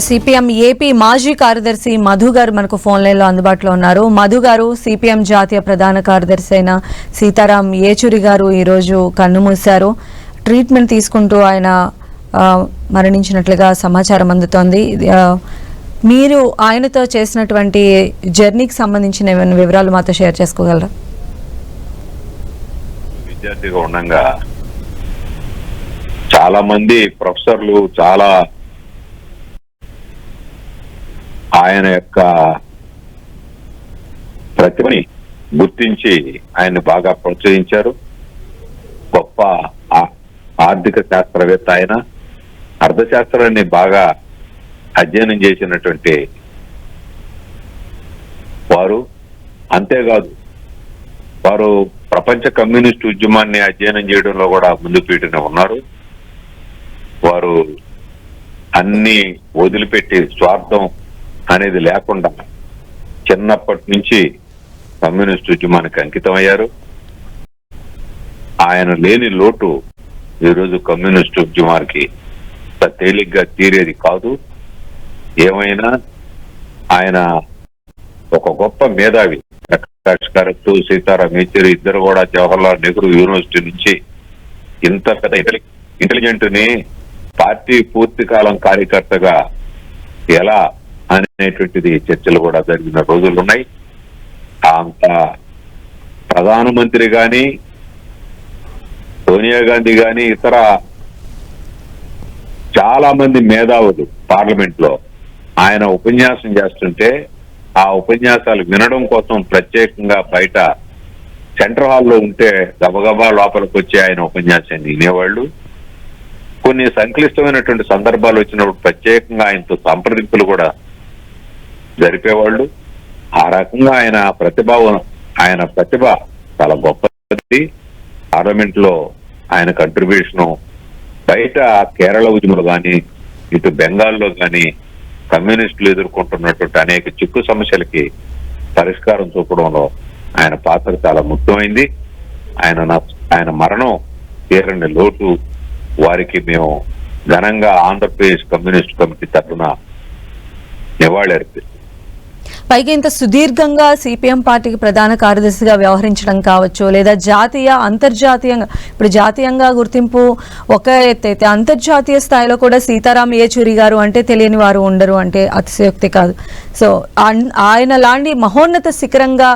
CPM AP మాజీ కార్యదర్శి మధు గారు మనకు ఫోన్ లైన్లో అందుబాటులో ఉన్నారు. మధు గారు సిపిఎం జాతీయ ప్రధాన కార్యదర్శి అయిన సీతారాం ఏచూరి గారు ఈరోజు కన్నుమూశారు ట్రీట్మెంట్ తీసుకుంటూ ఆయన మరణించినట్లుగా సమాచారం అందుతోంది. మీరు ఆయనతో చేసినటువంటి జర్నీకి సంబంధించిన ఏమైనా వివరాలు మాతో షేర్ చేసుకోగలరా? విద్యార్థిగా ఉండగా చాలా మంది ప్రొఫెసర్లు చాలా ఆయన యొక్క ప్రతిభని గుర్తించి ఆయన్ని బాగా ప్రోత్సహించారు. గొప్ప ఆర్థిక శాస్త్రవేత్త ఆయన. అర్థశాస్త్రాన్ని బాగా అధ్యయనం చేసినటువంటి వారు. అంతేకాదు వారు ప్రపంచ కమ్యూనిస్ట్ ఉద్యమాన్ని అధ్యయనం చేయడంలో కూడా ముందు ఉన్నారు. వారు అన్ని వదిలిపెట్టి స్వార్థం అనేది లేకుండా చిన్నప్పటి నుంచి కమ్యూనిస్ట్ ఉద్యమానికి అంకితం అయ్యారు ఆయన లేని లోటు ఈరోజు కమ్యూనిస్ట్ ఉద్యమానికి తేలిగ్గా తీరేది కాదు. ఏమైనా ఆయన ఒక గొప్ప మేధావి ప్రకాష్ కరెక్ట్ సీతారాం యేచూరి ఇద్దరు కూడా జవహర్లాల్ నెహ్రూ యూనివర్సిటీ నుంచి ఇంత పెద్ద ఇంటెలి ఇంటెలిజెంట్ని పార్టీ పూర్తి కాలం కార్యకర్తగా ఎలా అనేటువంటిది చర్చలు కూడా జరిగిన రోజులు ఉన్నాయి. అంత ప్రధానమంత్రి కానీ సోనియా గాంధీ కానీ ఇతర చాలా మంది మేధావులు పార్లమెంట్లో ఆయన ఉపన్యాసం చేస్తుంటే ఆ ఉపన్యాసాలు వినడం కోసం ప్రత్యేకంగా బయట సెంట్రల్ హాల్లో ఉంటే గబగబా లోపలికి వచ్చి ఆయన ఉపన్యాసాన్ని వినేవాళ్ళు. కొన్ని సంక్లిష్టమైనటువంటి సందర్భాలు వచ్చినప్పుడు ప్రత్యేకంగా ఆయనతో సంప్రదింపులు కూడా జరిపేవాళ్ళు. ఆ రకంగా ఆయన ప్రతిభ ఆయన ప్రతిభ చాలా గొప్పది. పార్లమెంట్లో ఆయన కంట్రిబ్యూషన్ బయట కేరళ ఉద్యమంలో కానీ ఇటు బెంగాల్లో కానీ కమ్యూనిస్టులు ఎదుర్కొంటున్నటువంటి అనేక చిక్కు సమస్యలకి పరిష్కారం చూపడంలో ఆయన పాత్ర చాలా ముఖ్యమైంది. ఆయన ఆయన మరణం తీరని లోటు వారికి మేము ఘనంగా ఆంధ్రప్రదేశ్ కమ్యూనిస్ట్ కమిటీ తరఫున నివాళి అర్పిస్తాం పైగా ఇంత సుదీర్ఘంగా సిపిఎం పార్టీకి ప్రధాన కార్యదర్శిగా వ్యవహరించడం కావచ్చు లేదా జాతీయ అంతర్జాతీయంగా ఇప్పుడు జాతీయంగా గుర్తింపు ఒక ఎత్తైతే అంతర్జాతీయ స్థాయిలో కూడా సీతారాం ఏచూరి గారు అంటే తెలియని వారు ఉండరు అంటే అతిశయోక్తి కాదు. సో ఆయన లాంటి మహోన్నత శిఖరంగా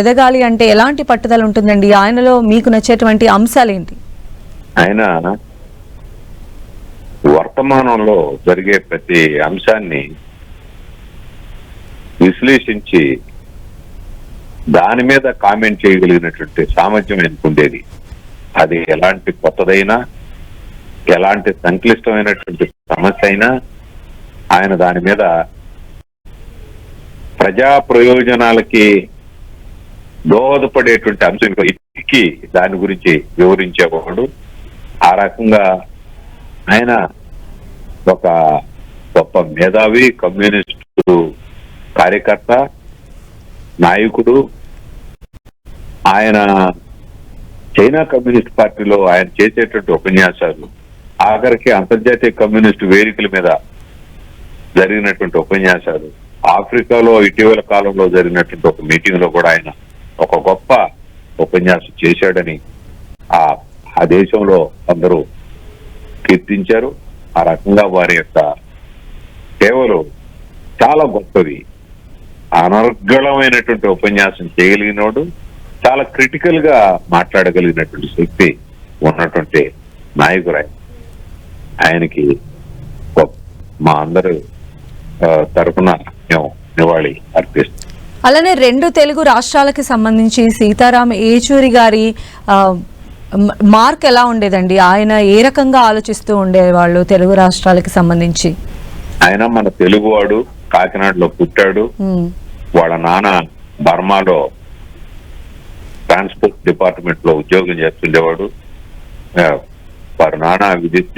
ఎదగాలి అంటే ఎలాంటి పట్టుదల ఉంటుందండి? ఆయనలో మీకు నచ్చేటువంటి అంశాలు ఏంటి? ఆయన వర్తమానంలో జరిగే ప్రతి అంశాన్ని విశ్లేషించి దాని మీద కామెంట్ చేయగలిగినటువంటి సామర్థ్యం ఎందుకుండేది ఉండేది. అది ఎలాంటి కొత్తదైనా ఎలాంటి సంక్లిష్టమైనటువంటి సమస్య అయినా ఆయన దాని మీద ప్రజా ప్రయోజనాలకి దోహదపడేటువంటి అంశం ఇప్పటికీ దాని గురించి వివరించేవాడు. ఆ రకంగా ఆయన ఒక గొప్ప మేధావి కమ్యూనిస్టు కార్యకర్త నాయకుడు ఆయన చైనా కమ్యూనిస్ట్ పార్టీలో ఆయన చేసేటువంటి ఉపన్యాసాలు ఆఖరికి అంతర్జాతీయ కమ్యూనిస్ట్ వేదికల మీద జరిగినటువంటి ఉపన్యాసాలు ఆఫ్రికాలో ఇటీవల కాలంలో జరిగినటువంటి ఒక మీటింగ్లో కూడా ఆయన ఒక గొప్ప ఉపన్యాసం చేశాడని ఆ ఆ దేశంలో అందరూ కీర్తించారు. ఆ రకంగా వారి యొక్క సేవలు చాలా గొప్పవి. అనర్గళమైనటువంటి ఉపన్యాసం చేయగలిగినోడు చాలా క్రిటికల్గా మాట్లాడగలిగినటువంటి శక్తి ఉన్నటువంటి నాయకుడు ఆయన ఆయనకి మా అందరూ ఆ, తరపున మేము నివాళి అర్పిస్తాం అలానే రెండు తెలుగు రాష్ట్రాలకి సంబంధించి సీతారాం ఏచూరి గారి మార్క్ ఎలా ఉండేదండి? ఆయన ఏ రకంగా ఆలోచిస్తూ ఉండేవాళ్ళు తెలుగు రాష్ట్రాలకి సంబంధించి? ఆయన మన తెలుగువాడు కాకినాడలో పుట్టాడు. వాళ్ళ నాన్న బర్మాలో ట్రాన్స్పోర్ట్ డిపార్ట్మెంట్లో ఉద్యోగం చేస్తుండేవాడు. వారు వారి నాన్న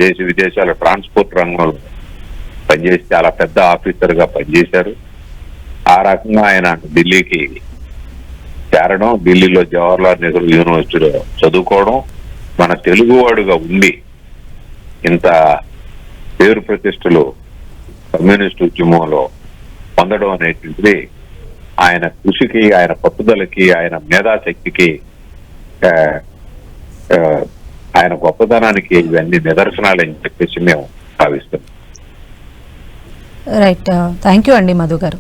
దేశ విదేశాల ట్రాన్స్పోర్ట్ రంగంలో పనిచేసి చాలా పెద్ద ఆఫీసర్గా పనిచేశారు. ఆ రకంగా ఆయన ఢిల్లీకి చేరడం ఢిల్లీలో జవహర్లాల్ నెహ్రూ యూనివర్సిటీలో చదువుకోవడం మన తెలుగువాడుగా ఉండి ఇంత పేరు ప్రతిష్టలు కమ్యూనిస్ట్ ఉద్యమంలో పొందడం అనేటువంటిది ఆయన కృషికి ఆయన పట్టుదలకి ఆయన మేధాశక్తికి ఆ, ఆయన గొప్పతనానికి ఇవన్నీ నిదర్శనాలు అని చెప్పేసి మేము భావిస్తున్నాం. రైట్ థ్యాంక్ యూ అండి మధు గారు.